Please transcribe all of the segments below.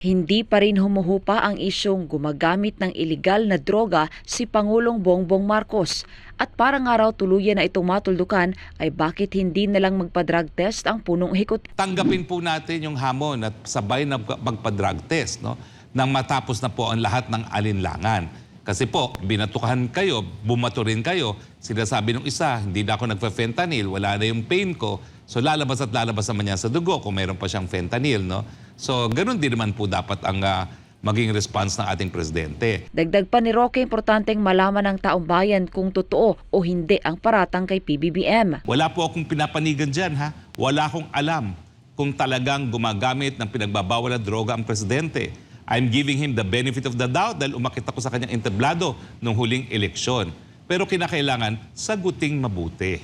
Hindi pa rin humuhupa ang isyong gumagamit ng ilegal na droga si Pangulong Bongbong Marcos. At para nga raw tuluyan na itong matuldukan ay bakit hindi nalang magpa-drug test ang punong hikot. tanggapin po natin yung hamon at sabay na magpa-drug test no nang matapos na po ang lahat ng alinlangan. Kasi po, binatukahan kayo, bumato rin kayo, sinasabi ng isa, hindi na ako nagpa-fentanyl, wala na yung pain ko, so lalabas at lalabas naman niya sa dugo kung mayroon pa siyang fentanyl. No? So, ganun din naman po dapat ang ah, maging response ng ating presidente. Dagdag pa ni Roque, importanteng malaman ng taong bayan kung totoo o hindi ang paratang kay PBBM. Wala po akong pinapanigan dyan, ha? Wala akong alam kung talagang gumagamit ng pinagbabawal na droga ang presidente. I'm giving him the benefit of the doubt dahil umakit ako sa kanyang entablado nung huling eleksyon. Pero kinakailangan saguting mabuti.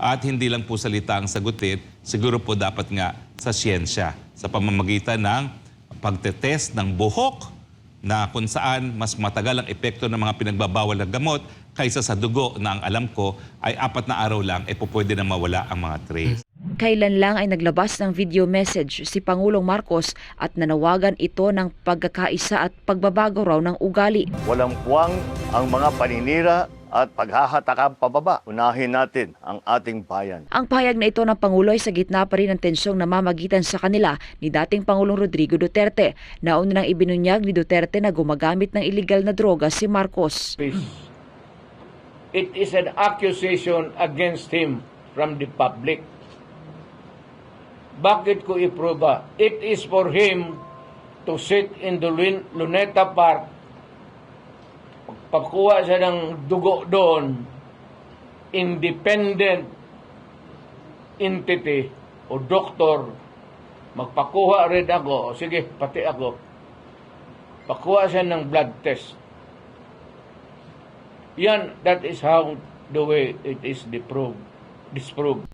At hindi lang po salita ang sagutin, siguro po dapat nga sa siyensya, sa pamamagitan ng pagtetest ng buhok na kung saan mas matagal ang epekto ng mga pinagbabawal na gamot kaysa sa dugo na ang alam ko ay apat na araw lang e po pwede na mawala ang mga trace. Kailan lang ay naglabas ng video message si Pangulong Marcos at nanawagan ito ng pagkakaisa at pagbabago raw ng ugali. Walang puwang ang mga paninira at paghahatakang pababa. Unahin natin ang ating bayan. Ang pahayag na ito ng Pangulo ay sa gitna pa rin ng tensyong namamagitan sa kanila ni dating Pangulong Rodrigo Duterte. Nauna nang ibinunyag ni Duterte na gumagamit ng illegal na droga si Marcos. It is an accusation against him from the public. Bakit ko iproba? It is for him to sit in the Lun- Luneta Park, pagkuha siya ng dugo doon, independent entity o doktor, magpakuha rin ako, o sige, pati ako, pakuha siya ng blood test. Yan, that is how the way it is disproved. disproved.